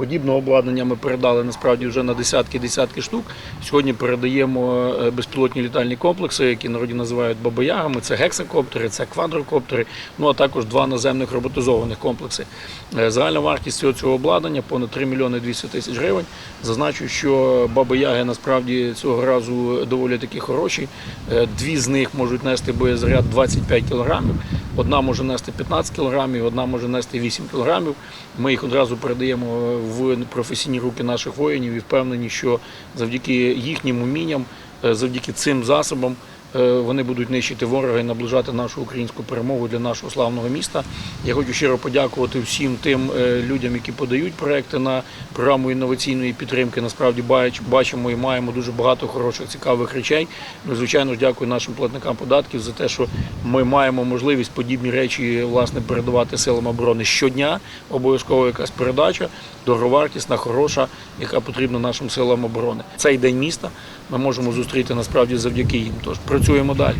Подібного обладнання ми передали насправді вже на десятки-десятки штук. Сьогодні передаємо е, безпілотні літальні комплекси, які народі називають бабоягами. Це гексакоптери, це квадрокоптери, ну а також два наземних роботизованих комплекси. Е, Загальна вартість цього, обладнання понад 3 мільйони 200 тисяч гривень. Зазначу, що баби-яги насправді цього разу доволі таки хороші. Е, Дві з них можуть нести боєзаряд 25 кілограмів. Одна може нести 15 кілограмів, одна може нести 8 кілограмів. Ми їх одразу передаємо в професійні руки наших воїнів і впевнені, що завдяки їхнім умінням, е, завдяки цим засобам. Е, Вони будуть нищити ворога і наближати нашу українську перемогу для нашого славного міста. Я хочу щиро подякувати всім тим е, людям, які подають проекти на програму інноваційної підтримки. Насправді бачимо і маємо дуже багато хороших цікавих речей. Ну, звичайно дякую нашим платникам податків за те, що ми маємо можливість подібні речі власне передавати силам оборони щодня. Обов'язково якась передача, дороговартісна, хороша, яка потрібна нашим силам оборони. Цей день міста ми можемо зустріти насправді завдяки їм. Тож працюємо далі.